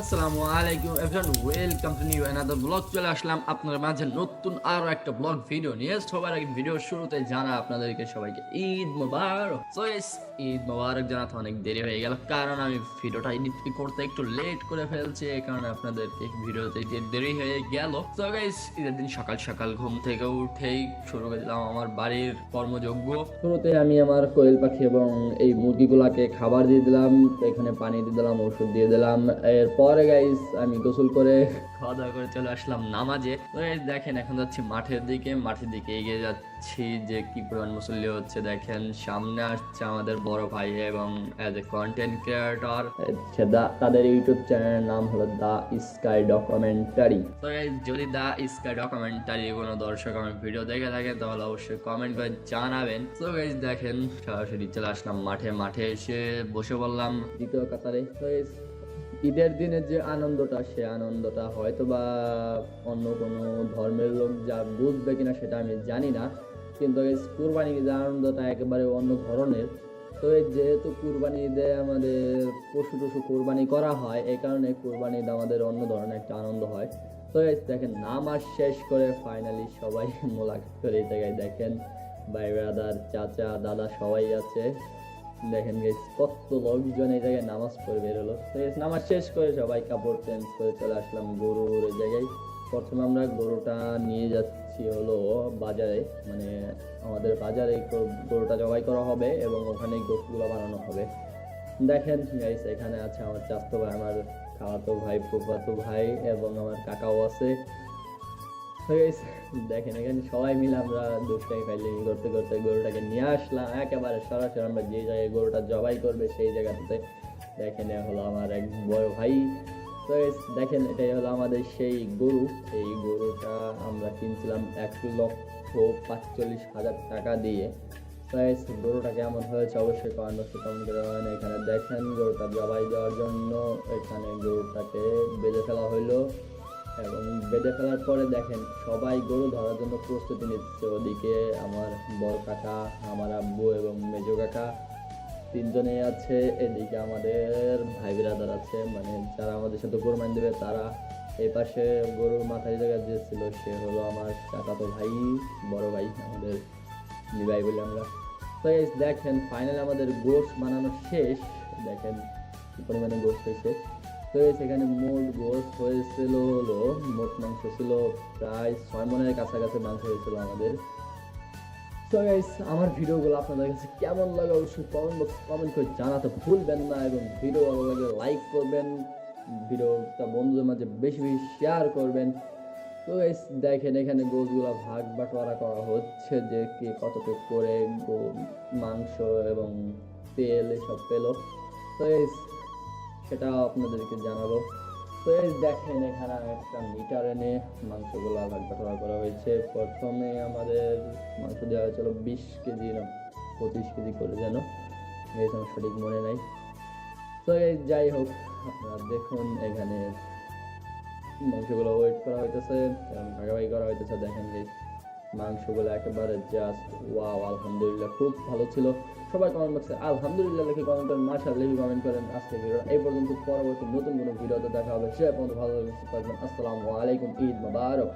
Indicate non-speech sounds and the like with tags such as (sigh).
আসসালামু আলাইকুম everyone welcome to new another blog চলে আসলাম আপনার মাঝে নতুন আরও একটা ব্লগ ভিডিও নিয়ে। সবার আগে ভিডিও শুরুতে জানা আপনাদেরকে সবাইকে ঈদ মোবারক। সো ঈদ মোবারক জানাতে অনেক দেরি হয়ে গেল, কারণ আমি ভিডিওটা এডিট করতে একটু লেট করে ফেলছি, এই কারণে আপনাদেরকে ভিডিওতে দিতে দেরি হয়ে গেল। তো গাইস ঈদের দিন সকাল সকাল ঘুম থেকে উঠেই শুরু করে দিলাম আমার বাড়ির কর্মযজ্ঞ। শুরুতে আমি আমার কোয়েল পাখি এবং এই মুরগিগুলাকে খাবার দিয়ে দিলাম, এখানে পানি দিয়ে দিলাম, ওষুধ দিয়ে দিলাম। এরপরে গাইস আমি গোসল করে খাওয়া দাওয়া করে চলে আসলাম নামাজে। দেখেন এখন যাচ্ছি মাঠের দিকে। মাঠের দিকে এগিয়ে যাচ্ছি যে কি পরিমাণ মুসল্লি হচ্ছে। দেখেন সামনে আসছে আমাদের বড় ভাই এবং as a content creator YouTube YouTube চ্যানেলের নাম হলো দা স্কাই ডকুমেন্টারি। তো যদি দা স্কাই ডকুমেন্টারি কোনো দর্শক আমার ভিডিও দেখে থাকেন তাহলে অবশ্যই কমেন্ট করে জানাবেন। তো গাইজ দেখেন সরাসরি চলে আসলাম মাঠে। মাঠে এসে বসে বললাম দ্বিতীয় কাতারে। তো ঈদের দিনে যে আনন্দটা, সে আনন্দটা হয়তো বা অন্য কোনো ধর্মের লোক যা বুঝবে কিনা সেটা আমি জানি না। কিন্তু কুরবানি ঈদের আনন্দটা একেবারে অন্য ধরনের। তো যেহেতু কুরবানি ঈদে আমাদের পশু টশু কুরবানি করা হয়, এই কারণে কুরবানি ঈদ আমাদের অন্য ধরনের একটা আনন্দ হয়। তো দেখেন, নামাজ শেষ করে ফাইনালি সবাই (laughs) মোলাকাত করে এই জায়গায় দেখেন ভাই ব্রাদার চাচা, দাদা সবাই আছে। দেখেন গাইস কত লোকজন এই জায়গায় নামাজ পড়ে বের হলো। তো নামাজ শেষ করে সবাই কাপড় চেঞ্জ করে চলে আসলাম গরুর এই জায়গায়। প্রথমে আমরা গরুটা নিয়ে যাচ্ছি হলো বাজারে। মানে আমাদের বাজারে গরুটা জবাই করা হবে এবং ওখানে গোশগুলো বানানো হবে। দেখেন গাইস এখানে আছে আমার চাস্তো ভাই, আমার খাওয়াতো ভাই, ফুফাতো ভাই এবং আমার কাকাও আছে। দেখেন এখানে সবাই মিলে আমরা দুষ্টাই ফাইলি করতে করতে গরুটাকে নিয়ে আসলাম। একেবারে সরাসরি আমরা যে জায়গায় গরুটা জবাই করবে সেই জায়গাটাতে দেখেন হলো আমার এক বড় ভাই। তো দেখেন এটাই হলো আমাদের সেই গরু। এই গরুটা আমরা কিনছিলাম এক লক্ষ পাঁচচল্লিশ হাজার টাকা দিয়ে। guys, গরুটা কেমন হয়েছে অবশ্যই কমেন্ট বক্সে করে জানাবেন। এখানে দেখেন গরুটা জবাই দেওয়ার জন্য এখানে গরুটাকে বেঁধে ফেলা হইল। এবং বেঁধে ফেলার পরে দেখেন সবাই গরু ধরার জন্য প্রস্তুতি নিচ্ছে। ওদিকে আমার বড় কাকা, আমার আব্বু এবং মেজ কাকা তিনজনেই আছে। এদিকে আমাদের ভাই বিরাদার আছে। মানে যারা আমাদের সাথে কোরবানি দেবে, তারা এই পাশে গরুর মাথায় জায়গা যে ছিল সে হলো আমার কাকাতো ভাই, বড় ভাই, আমাদের নিভাই বলি আমরা। তো দেখেন ফাইনাল আমাদের গোশ বানানো শেষ। দেখেন কি পরিমাণে গোশ হয়েছে। তো এই সেখানে মোট গোস হয়েছিল হলো, মোট মাংস ছিল প্রায় ছয় মনের কাছাকাছি মাংস হয়েছিল আমাদের। তো গাইস আমার ভিডিওগুলো আপনাদের কাছে কেমন লাগে অবশ্যই কমেন্ট বক্স কমেন্ট করে জানাতে ভুলবেন না এবং ভিডিও ভালো লাগে লাইক করবেন, ভিডিওটা বন্ধুদের মাঝে বেশি বেশি শেয়ার করবেন। তো গাইস দেখেন এখানে গোসগুলো ভাগ বাটোয়ারা করা হচ্ছে যে কে কতটুকু করে মাংস এবং তেল এসব পেল। তো গাইস সেটা আপনাদেরকে জানাব। তো এই দেখেন, এখানে একটা মিটার এনে মাংসগুলো ভাগ বাটোয়ারা করা হয়েছে। প্রথমে আমাদের মাংস দেওয়া হয়েছিল বিশ কেজি না, পঁচিশ কেজি করে যেন। এই আমার সঠিক মনে নাই। তো এই যাই হোক, আপনারা দেখুন এখানে মাংসগুলো ওয়েট করা হইতেছে ভাগাভাগি করা হইতেছে, দেখেন এই মাংসগুলো একেবারে জাস্ট ওয়াও আলহামদুলিল্লাহ, খুব ভালো ছিল। সবাই কমেন্ট বক্সে আলহামদুলিল্লাহ লিখে কমেন্ট করেন, মাশাআল্লাহ লিখে কমেন্ট করেন। আজকে ভিডিও এই পর্যন্ত, পরবর্তী নতুন কোনো ভিডিওতে দেখা হবে। সে পর্যন্ত ভালো লাগবে আসসালামু আলাইকুম, ঈদ মোবারক।